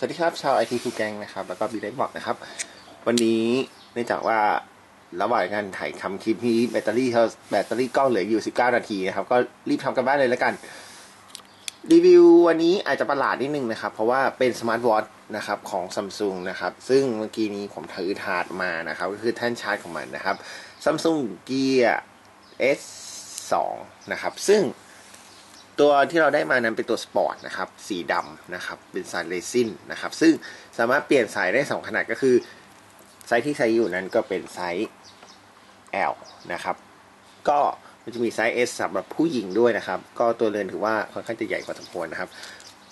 สวัสดีครับ ชาวไอทีคูแกงนะครับ แล้วก็บีเล็กบอกนะครับ วันนี้เนื่องจากว่าระหว่างการถ่ายทำคลิปนี้แบตเตอรี่เขาแบตเตอรี่กล้องเหลืออยู่ 19 นาทีนะครับ ก็รีบทำกันบ้านเลยแล้วกัน รีวิววันนี้อาจจะประหลาดนิดนึงนะครับ เพราะว่าเป็นสมาร์ทวอทนะครับของซัมซุงนะครับ ซึ่งเมื่อกี้นี้ผมถือถาดมานะครับ ก็คือแท่นชาร์จของมันนะครับซัมซุงเกียร์ S2 นะครับ ซึ่ง ตัวที่เราได้มานั้นเป็นตัวสปอร์ตนะครับสีดำนะครับเป็นสายเรซินนะครับซึ่งสามารถเปลี่ยนสายได้ 2 ขนาดก็คือ ไซส์ที่ใช้อยู่นั้นก็เป็นไซส์ L นะครับก็มันจะมีไซส์ S สำหรับผู้หญิงด้วยนะครับ ก็ตัวเรือนถือว่าค่อนข้างจะใหญ่กว่าสมควรนะครับ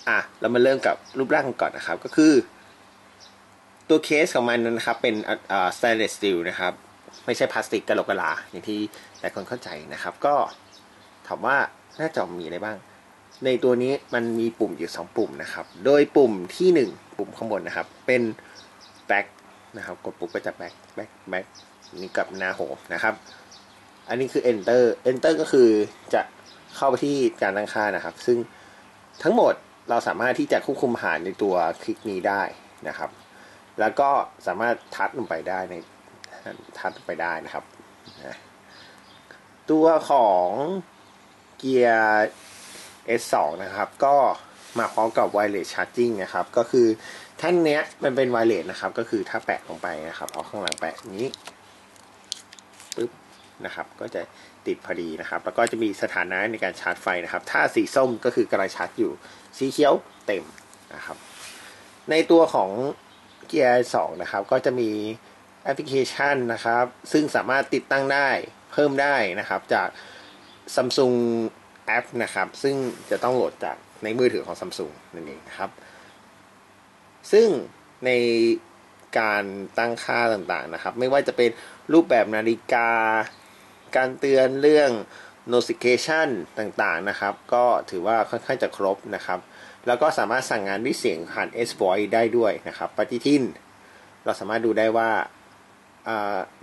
อะเรามาเริ่มกับรูปร่างก่อนนะครับก็คือ ตัวเคสของมันนะครับเป็นอ่า stainless steel นะครับไม่ใช่พลาสติกกระโหลกกะลาอย่างที่หลายคนเข้าใจนะครับ ก็ถามว่า น้าจอมีอะไรบ้าง ในตัวนี้มันมีปุ่มอยู่ 2 ปุ่มนะครับ โดยปุ่มที่ 1 ปุ่มข้างบนนะครับ เป็น back นะครับ กดปุ๊บก็จะ back back back นี่กับหน้าโฮมนะครับ อันนี้คือ enter enter ก็คือจะเข้าไปที่การตั้งค่านะครับ ซึ่งทั้งหมดเราสามารถที่จะควบคุมผ่านในตัวคลิกนี้ได้นะครับ แล้วก็สามารถทัดลงไปได้ในทัดลงไปได้นะครับ ตัวของ เกียร์ S2 นะครับ ก็มาพร้อมกับ wireless charging นะครับ ก็คือแท่นเนี้ยมันเป็น wireless นะครับ ก็คือถ้าแปะลงไปนะครับเอาข้างหลังแปะนี้ปึ๊บนะครับ ก็จะติดพอดีนะครับ แล้วก็จะมีสถานะในการชาร์จไฟนะครับ ถ้าสีส้มก็คือกำลังชาร์จอยู่ สีเขียวเต็มนะครับ ในตัวของเกียร์2นะครับ ก็จะมีแอปพลิเคชันนะครับ ซึ่งสามารถติดตั้งได้เพิ่มได้นะครับจาก Samsung แอปนะครับ ซึ่งจะต้องโหลดจากในมือถือของ Samsung นั่นเองนะครับ ซึ่งในการตั้งค่าต่างๆนะครับ ไม่ว่าจะเป็นรูปแบบนาฬิกา การเตือนเรื่อง notification ต่างๆนะครับ ก็ถือว่าค่อนข้างจะครบนะครับ แล้วก็สามารถสั่งงานด้วยเสียงผ่าน S Voice ได้ด้วยนะครับ ปฏิทิน เราสามารถดูได้ว่า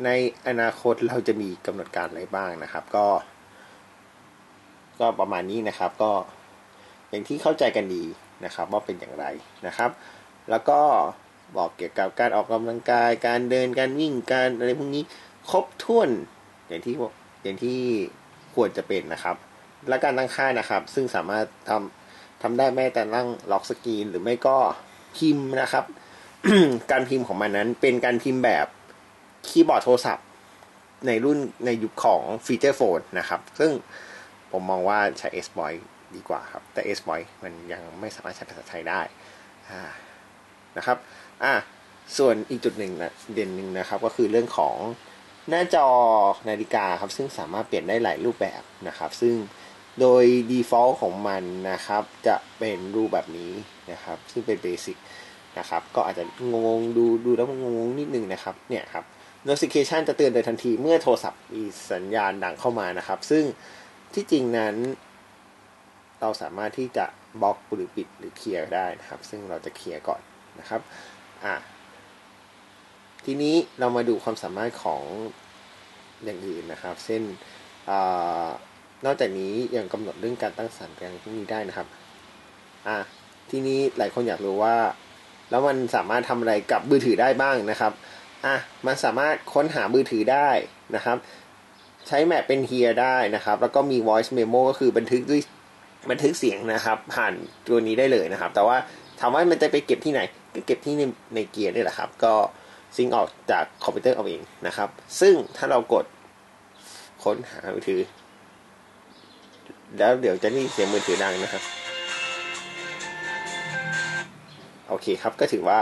ในอนาคตเราจะมีกำหนดการอะไรบ้างนะครับ ก็ ก็ประมาณนี้นะครับ ก็อย่างที่เข้าใจกันดีนะครับ ว่าเป็นอย่างไรนะครับ แล้วก็บอกเกี่ยวกับการออกกำลังกาย การเดินการวิ่งการอะไรพวกนี้ครบถ้วนอย่างที่อย่างที่ควรจะเป็นนะครับ และการตั้งค่านะครับ ซึ่งสามารถทำทำได้แม้แต่นั่งล็อกสกรีน หรือไม่ก็พิมพ์นะครับ การพิมพ์ของมันนั้นเป็นการพิมพ์แบบคีย์บอร์ดโทรศัพท์ ในรุ่นในยุคของฟีเจอร์โฟนนะครับ ซึ่ง ผมมองว่าใช้ S Boy ดีกว่าครับ แต่ S Boy มันยังไม่สามารถใช้ภาษาไทยได้นะครับอะส่วนอีกจุดหนึ่งนะเด่นหนึ่งนะครับ ก็คือเรื่องของหน้าจอนาฬิกาครับ ซึ่งสามารถเปลี่ยนได้หลายรูปแบบนะครับ ซึ่งโดย default ของมันนะครับ จะเป็นรูปแบบนี้นะครับ ซึ่งเป็นเบสิกนะครับ ก็อาจจะงงดูดูแล้วงงนิดนึงนะครับ เนี่ยครับ notification จะเตือนโดยทันทีเมื่อโทรศัพท์มีสัญญาณดังเข้ามานะครับ ซึ่ง ที่จริงนั้นเราสามารถที่จะบล็อกหรือปิดหรือเคลียร์ได้นะครับ ซึ่งเราจะเคลียร์ก่อนนะครับอะทีนี้เรามาดูความสามารถของอย่างอื่นนะครับ เช่นอนอกจากนี้ยังกำหนดเรื่องการตั้งสัญญาณพวกนี้ได้นะครับอะทีนี้หลายคนอยากรู้ว่า แล้วมันสามารถทำอะไรกับมือถือได้บ้างนะครับอะมันสามารถค้นหามือถือได้นะครับ ใช้แมปเป็นเฮียได้นะครับ แล้วก็มี voice memo ก็คือบันทึกด้วยบันทึกเสียงนะครับ ผ่านตัวนี้ได้เลยนะครับ แต่ว่าถามว่ามันจะไปเก็บที่ไหน ก็เก็บที่ในในเกียร์นี่แหละครับ ก็ซิงออกจากคอมพิวเตอร์เอาเองนะครับ ซึ่งถ้าเรากดค้นหามือถือ แล้วเดี๋ยวจะนี่เสียงมือถือดังนะครับ โอเคครับก็ถือว่า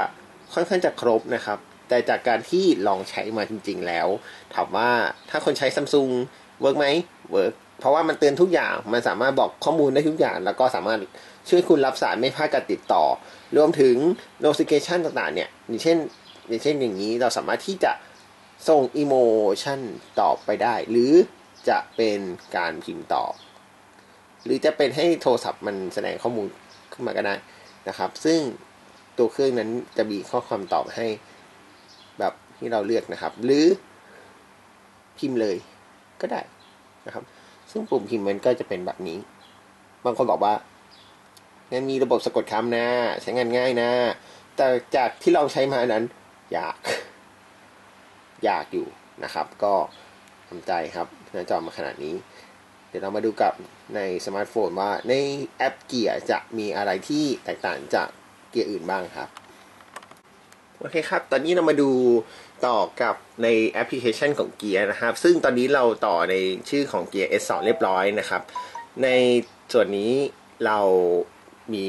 ค่อนข้างจะครบนะครับ แต่จากการที่ลองใช้มาจริง ๆ แล้ว ถามว่าถ้าคนใช้ซัมซุงเวิร์กไหมเวิร์กเพราะว่ามันเตือนทุกอย่าง มันสามารถบอกข้อมูลได้ทุกอย่าง แล้วก็สามารถช่วยคุณรับสารไม่พลาดการติดต่อ รวมถึง notification ต่างๆ เนี่ย อย่างเช่น อย่างเช่นอย่างนี้เราสามารถที่จะส่ง emotion ตอบไปได้ หรือจะเป็นการพิมพ์ตอบ หรือจะเป็นให้โทรศัพท์มันแสดงข้อมูลขึ้นมาก็ได้นะครับ ซึ่งตัวเครื่องนั้นจะมีข้อความตอบให้ ที่เราเลือกนะครับ หรือพิมพ์เลยก็ได้นะครับ ซึ่งปุ่มพิมพ์มันก็จะเป็นแบบนี้ บางคนบอกว่างั้นมีระบบสะกดคำนะใช้งานง่ายนะ แต่จากที่ลองใช้มานั้นยากยากอยู่นะครับ ก็ทำใจครับหน้าจอมาขนาดนี้ เดี๋ยวเรามาดูกับในสมาร์ทโฟนว่าในแอปเกียร์จะมีอะไรที่แตกต่างจากเกียร์อื่นบ้างครับ โอเคครับ ตอนนี้เรามาดูต่อกับในแอปพลิเคชันของเกียร์นะครับ ซึ่งตอนนี้เราต่อในชื่อของเกียร์ S2 เรียบร้อยนะครับ ในส่วนนี้เรามี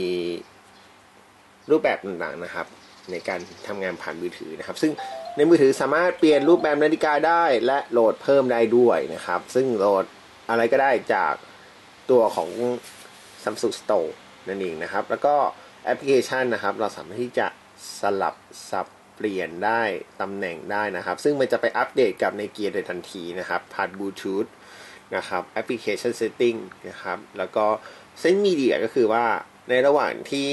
รูปแบบต่างๆนะครับ ในการทำงานผ่านมือถือนะครับ ซึ่งในมือถือสามารถเปลี่ยนรูปแบบนาฬิกาได้และโหลดเพิ่มได้ด้วยนะครับ ซึ่งโหลดอะไรก็ได้จากตัวของ Samsung Store นั่นเองนะครับ แล้วก็แอปพลิเคชันนะครับ เราสามารถที่จะ สลับสับเปลี่ยนได้ตำแหน่งได้นะครับ ซึ่งมันจะไปอัปเดตกับในเกียร์โดยทันทีนะครับผ่านบลูทูธนะครับแอปพลิเคชันเซตติ้งนะครับ แล้วก็เส้นมีเดียก็คือว่าในระหว่างที่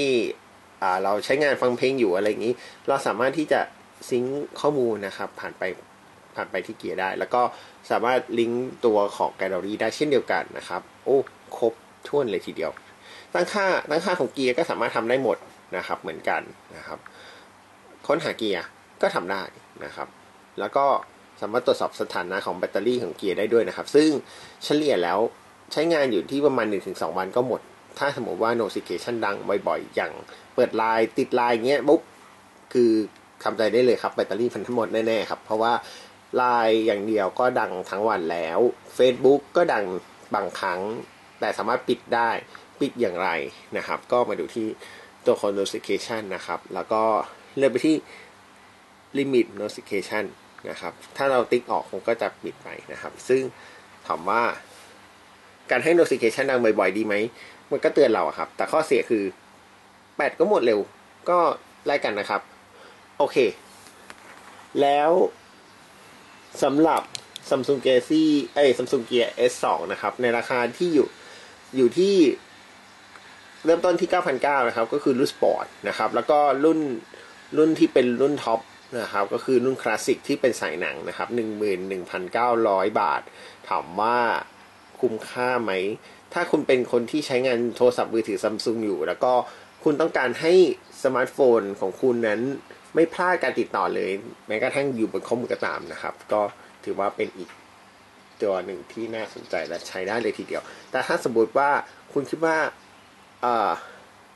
เราใช้งานฟังเพลงอยู่อะไรอย่างนี้ เราสามารถที่จะซิงข้อมูลนะครับ ผ่านไปผ่านไปที่เกียร์ได้ แล้วก็สามารถลิงก์ตัวของแกลเลอรี่ได้เช่นเดียวกันนะครับ โอ้ครบถ้วนเลยทีเดียว ตั้งค่าตั้งค่าของเกียร์ก็สามารถทำได้หมดนะครับ เหมือนกันนะครับ ค้นหาเกียร์ก็ทำได้นะครับ แล้วก็สามารถตรวจสอบสถานะของแบตเตอรี่ของเกียร์ได้ด้วยนะครับ ซึ่งเฉลี่ยแล้วใช้งานอยู่ที่ประมาณ 1-2 วันก็หมด ถ้าสมมติว่า notification ดังบ่อยๆ อย่างเปิดไลน์ติดไลน์เงี้ยปุ๊บคือทำใจได้เลยครับแบตเตอรี่พันทั้งหมดแน่ๆครับ เพราะว่าไลน์อย่างเดียวก็ดังทั้งวันแล้ว Facebook ก็ดังบางครั้ง แต่สามารถปิดได้ปิดอย่างไรนะครับ ก็มาดูที่ตัวของ notification นะครับ แล้วก็ เลื่อนไปที่ limit notification นะครับ ถ้าเราติ๊กออกมันก็จะปิดไปนะครับ ซึ่งถามว่า การให้ notification ดังบ่อยๆ ดีไหม มันก็เตือนเราครับ แต่ข้อเสียคือ แบตก็หมดเร็ว ก็ไล่กันนะครับ โอเค แล้วสำหรับ Samsung Galaxy เอ้ย Samsung Gear S2 นะครับ ในราคาที่อยู่อยู่ที่เริ่มต้นที่ 9,900 นะครับ ก็คือรุ่นสปอร์ตนะครับ แล้วก็รุ่น รุ่นที่เป็นรุ่นท็อปนะครับก็คือรุ่นคลาสสิกที่เป็นสายหนังนะครับ 11,900 บาท ถามว่าคุ้มค่าไหม ถ้าคุณเป็นคนที่ใช้งานโทรศัพท์มือถือซัมซุงอยู่ แล้วก็คุณต้องการให้สมาร์ทโฟนของคุณนั้นไม่พลาดการติดต่อเลย แม้กระทั่งอยู่บนข้อมูลก็ตามนะครับ ก็ถือว่าเป็นอีกตัวหนึ่งที่น่าสนใจและใช้ได้เลยทีเดียว แต่ถ้าสมมติว่าคุณคิดว่าเออ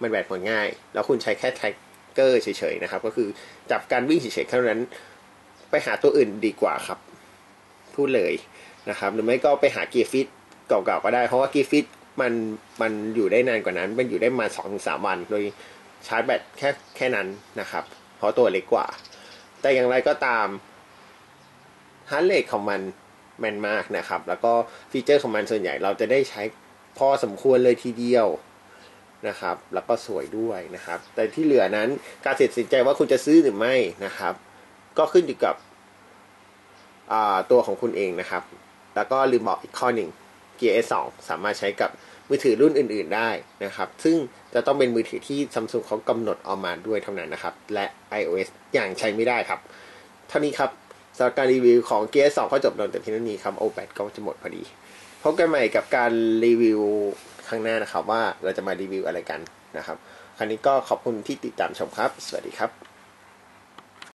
มันแบตหมดง่าย แล้วคุณใช้แค่แท็ก เกอร์เฉยๆนะครับ ก็คือจับการวิ่งเฉยๆเท่านั้น ไปหาตัวอื่นดีกว่าครับ พูดเลยนะครับ หรือไม่ก็ไปหาเกียร์ฟิตเก่าๆก็ได้ เพราะว่าเกียร์ฟิตมันมันอยู่ได้นานกว่านั้น มันอยู่ได้มาสองถึงสามวัน โดยชาร์จแบตแค่แค่นั้นนะครับ เพราะตัวเล็กกว่า แต่อย่างไรก็ตามฮาร์ดเรทของมันแม่นมากนะครับ แล้วก็ฟีเจอร์ของมันส่วนใหญ่เราจะได้ใช้พอสมควรเลยทีเดียว นะครับ แล้วก็สวยด้วยนะครับ แต่ที่เหลือนั้นการตัดสินใจว่าคุณจะซื้อหรือไม่นะครับ ก็ขึ้นอยู่กับตัวของคุณเองนะครับ แล้วก็ลืมบอกอีกข้อหนึ่ง Gear S2 สามารถใช้กับมือถือรุ่นอื่น ๆได้นะครับ ซึ่งจะต้องเป็นมือถือที่ซัมซุงเขากำหนดออกมาด้วยเท่านั้นนะครับ และ iOS อย่างใช้ไม่ได้ครับ เท่านี้ครับสำหรับการรีวิวของ Gear S2 ก็จบลงแต่เพียงเท่านี้ครับโอแบตก็จะหมดพอดี พบกันใหม่กับการรีวิวข้างหน้านะครับ ว่าเราจะมารีวิวอะไรกันนะครับ ครั้นี้ก็ขอบคุณที่ติดตามชมครับ สวัสดีครับ